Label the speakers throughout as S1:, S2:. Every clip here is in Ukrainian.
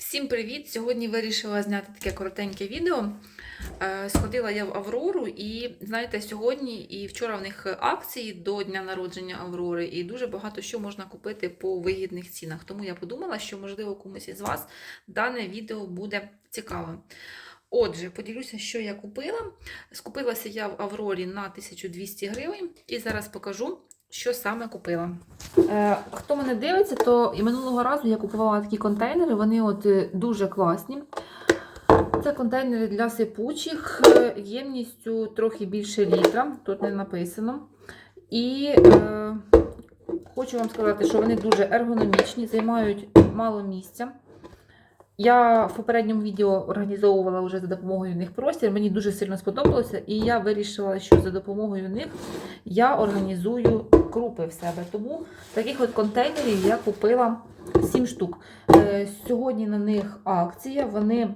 S1: Всім привіт! Сьогодні вирішила зняти таке коротеньке відео. Е, Сходила я в Аврору, і знаєте, сьогодні і вчора в них акції до дня народження Аврори, і дуже багато що можна купити по вигідних цінах. Тому я подумала, що можливо комусь із вас дане відео буде цікавим. Отже, поділюся, що я купила. Скупилася я в Аврорі на 1200 гривень, і зараз покажу, що саме купила. Е, хто мене дивиться, то і минулого разу я купувала такі контейнери, вони от е, дуже класні. Це контейнери для сипучих е, ємністю трохи більше літра, тут не написано. І е, хочу вам сказати, що вони дуже ергономічні, займають мало місця. Я в попередньому відео організовувала вже за допомогою них простір. Мені дуже сильно сподобалося, і я вирішила, що за допомогою них я організую крупи в себе. Тому таких от контейнерів я купила 7 штук. Е, Сьогодні на них акція. Вони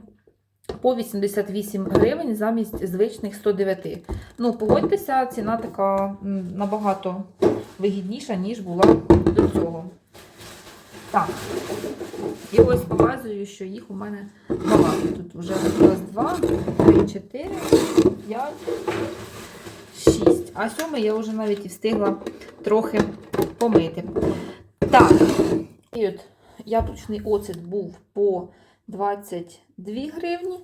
S1: по 88 гривень замість звичних 109. Ну, погодьтеся, ціна така набагато вигідніша, ніж була до цього. Так. І ось показую, що їх у мене багато. Тут вже раз, два, три, чотири, п'ять, шість. А сьомий я вже навіть і встигла трохи помити. Так, і от яблучний оцет був по 22 гривні.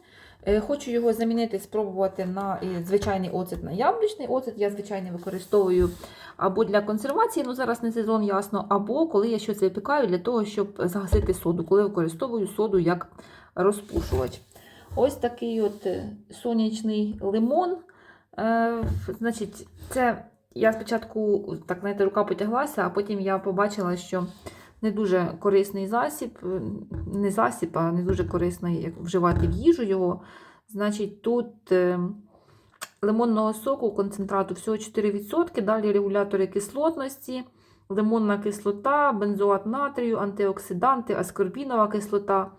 S1: Е, Хочу його замінити, спробувати на е, звичайний оцет на яблучний оцет. Я, звичайно, використовую або для консервації, ну зараз не сезон, ясно, або коли я щось випікаю для того, щоб загасити соду, коли використовую соду як розпушувач. Ось такий от е, сонячний лимон. Е, значить, це я спочатку так знаєте, рука потяглася, а потім я побачила, що не дуже корисний засіб, е, не засіб, а не дуже корисний як вживати в їжу його. Значить, тут е, лимонного соку, концентрату всього 4%, далі регулятори кислотності, лимонна кислота, бензоат натрію, антиоксиданти, аскорбінова кислота,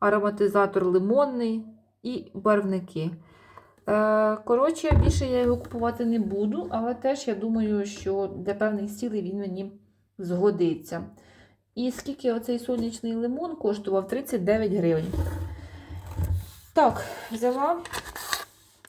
S1: ароматизатор лимонний і барвники. Е, Коротше, більше я його купувати не буду, але теж я думаю, що для певних цілей він мені згодиться. І скільки оцей сонячний лимон коштував 39 гривень. Так, взяла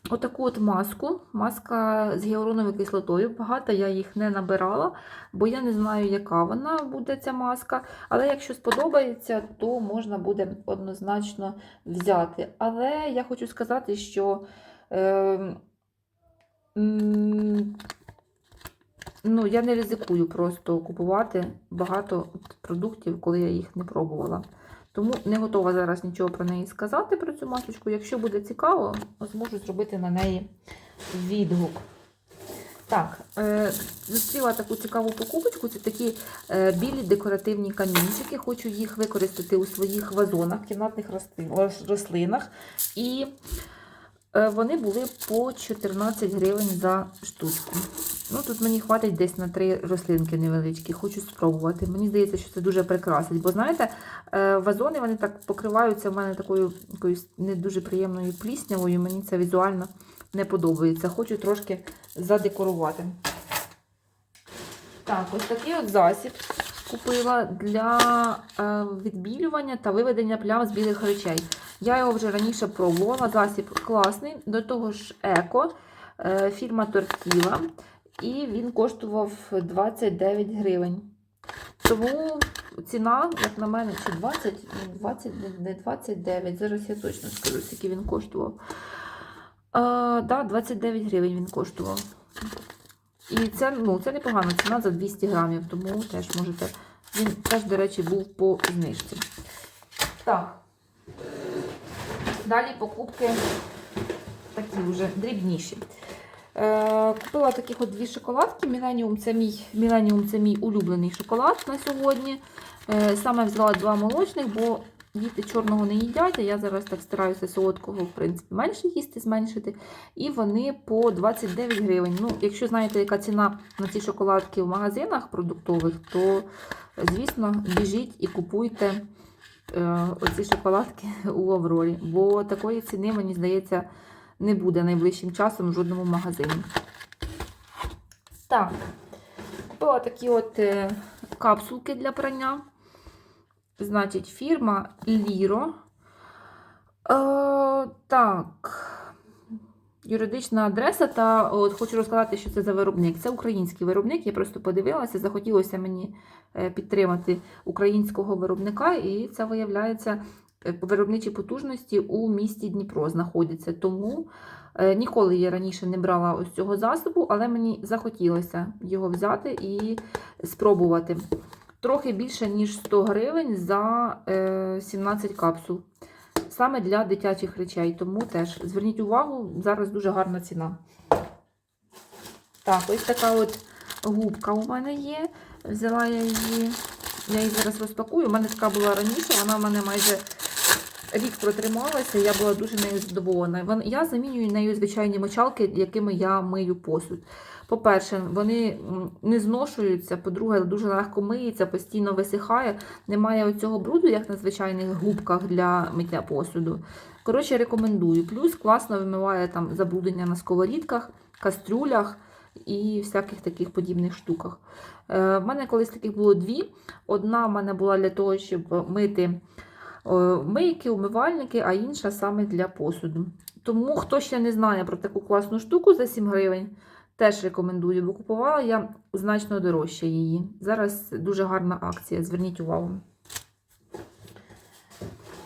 S1: отаку от маску. Маска з гіалуроновою кислотою. Багато я їх не набирала, бо я не знаю, яка вона буде ця маска. Але якщо сподобається, то можна буде однозначно взяти. Але я хочу сказати, що. Е, Ну, я не ризикую просто купувати багато продуктів, коли я їх не пробувала. Тому не готова зараз нічого про неї сказати, про цю масочку. Якщо буде цікаво, зможу зробити на неї відгук. Так, е, зустріла таку цікаву покупочку. Це такі е, білі декоративні камінчики. Хочу їх використати у своїх вазонах, кімнатних рослин- рослинах. І вони були по 14 гривень за штучку. Ну, тут мені хватить десь на три рослинки невеличкі. Хочу спробувати. Мені здається, що це дуже прикрасить. Бо знаєте, е, вазони вони так покриваються в мене такою якоюсь не дуже приємною пліснявою. Мені це візуально не подобається. Хочу трошки задекорувати. Так, ось такий от засіб купила для е, відбілювання та виведення плям з білих речей. Я його вже раніше пробувала. Засіб класний, до того ж еко, е, фірма Тортіла. І він коштував 29 гривень. Тому ціна, як на мене, чи 20, 20 не 29. Зараз я точно скажу, скільки він коштував. А, да, 29 гривень він коштував. І це, ну, це непогана ціна за 200 грамів, тому теж можете. Він теж, до речі, був по знижці. Так. Далі покупки такі вже дрібніші. Е, Купила таких от дві шоколадки. Millennium це мій, Millennium це мій улюблений шоколад на сьогодні. Е, Саме взяла два молочних, бо діти чорного не їдять, а я зараз так стараюся солодкого, в принципі, менше їсти, зменшити. І вони по 29 гривень. Ну, Якщо знаєте, яка ціна на ці шоколадки в магазинах продуктових, то, звісно, біжіть і купуйте оці шоколадки у Аврорі. Бо такої ціни, мені здається, не буде найближчим часом в жодному магазині. Так, купила такі от е, капсулки для прання. Значить, фірма Ліро. Е, так. Юридична адреса, та от хочу розказати, що це за виробник. Це український виробник. Я просто подивилася, захотілося мені е, підтримати українського виробника, і це виявляється е, виробничі потужності у місті Дніпро знаходяться. Тому е, ніколи я раніше не брала ось цього засобу, але мені захотілося його взяти і спробувати. Трохи більше, ніж 100 гривень за е, 17 капсул. Саме для дитячих речей. Тому теж зверніть увагу, зараз дуже гарна ціна. Так, ось така от губка у мене є. Взяла я її, я її зараз розпакую. У мене така була раніше, вона в мене майже рік протрималася, я була дуже нею задоволена. Я замінюю нею звичайні мочалки, якими я мию посуд. По-перше, вони не зношуються, по-друге, дуже легко миється, постійно висихає. Немає оцього бруду, як на звичайних губках для миття посуду. Коротше, рекомендую. Плюс класно вимиває там забруднення на сковорідках, кастрюлях і всяких таких подібних штуках. Е, в мене колись таких було дві. Одна в мене була для того, щоб мити е, мийки, умивальники, а інша саме для посуду. Тому, хто ще не знає про таку класну штуку за 7 гривень, теж рекомендую, бо купувала я значно дорожче її. Зараз дуже гарна акція, зверніть увагу.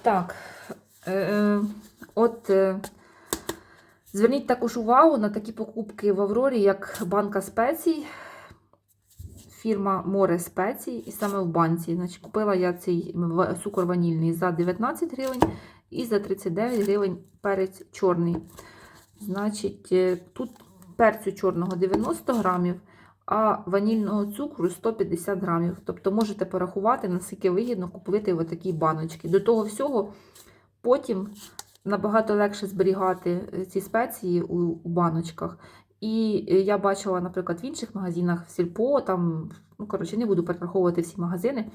S1: Так, е, е, от е, зверніть також увагу на такі покупки в Аврорі, як банка спецій, фірма Море спецій, і саме в банці. Значить, купила я цей цукор ванільний за 19 гривень і за 39 гривень перець чорний. Значить, е, тут перцю чорного 90 грамів, а ванільного цукру 150 грамів. Тобто можете порахувати, наскільки вигідно купити в такі баночки. До того всього, потім набагато легше зберігати е, ці спеції у, баночках. І е, я бачила, наприклад, в інших магазинах, в Сільпо, там, ну, коротше, не буду перераховувати всі магазини,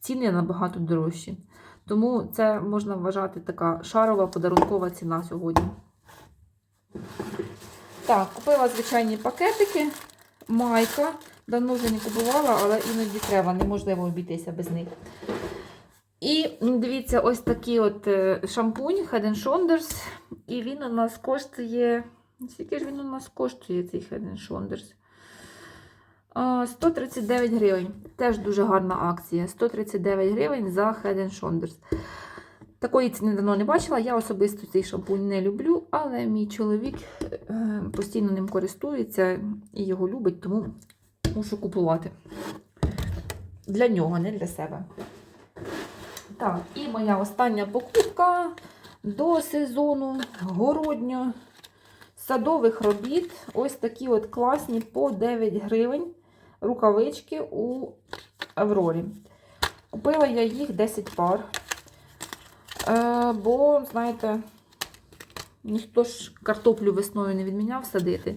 S1: ціни набагато дорожчі. Тому це можна вважати така шарова подарункова ціна сьогодні. Так, купила звичайні пакетики, майка. Давно вже не купувала, але іноді треба, неможливо обійтися без них. І дивіться, ось такий от е, шампунь Head Shoulders. І він у нас коштує. Скільки ж він у нас коштує, цей Head Shoulders? 139 гривень. Теж дуже гарна акція. 139 гривень за Head Shoulders. Такої ціни давно не бачила. Я особисто цей шампунь не люблю, але мій чоловік е, постійно ним користується і його любить, тому мушу купувати. Для нього, не для себе. Так, і моя остання покупка до сезону городньо садових робіт. Ось такі от класні по 9 гривень рукавички у Аврорі. Купила я їх 10 пар. Е, бо, знаєте, ніхто ж картоплю весною не відміняв садити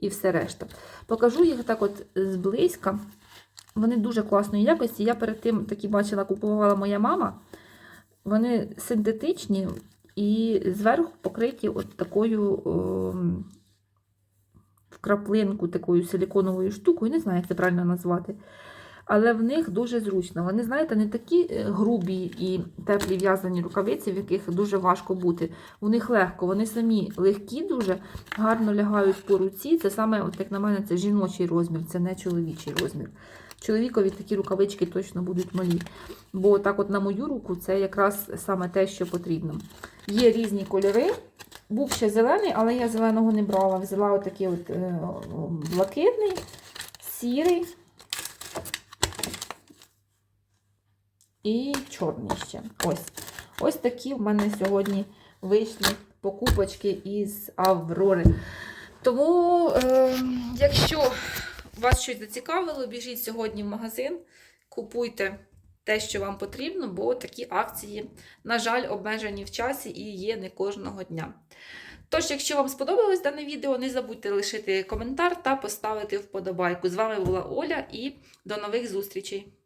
S1: і все решта. Покажу їх так от зблизька. Вони дуже класної якості. Я перед тим такі бачила, купувала моя мама. Вони синтетичні і зверху покриті от такою о, в краплинку, такою силіконовою штукою. Не знаю, як це правильно назвати. Але в них дуже зручно. Вони, знаєте, не такі е, грубі і теплі в'язані рукавиці, в яких дуже важко бути. У них легко, вони самі легкі, дуже гарно лягають по руці. Це саме, от як на мене, це жіночий розмір, це не чоловічий розмір. Чоловікові такі рукавички точно будуть малі. Бо так, от на мою руку, це якраз саме те, що потрібно. Є різні кольори. Був ще зелений, але я зеленого не брала. Взяла отакий от е, блакитний, сірий. І чорний ще. Ось. Ось такі в мене сьогодні вийшли покупочки із Аврори. Тому, е, якщо вас щось зацікавило, біжіть сьогодні в магазин, купуйте те, що вам потрібно, бо такі акції, на жаль, обмежені в часі і є не кожного дня. Тож, якщо вам сподобалось дане відео, не забудьте лишити коментар та поставити вподобайку. З вами була Оля і до нових зустрічей!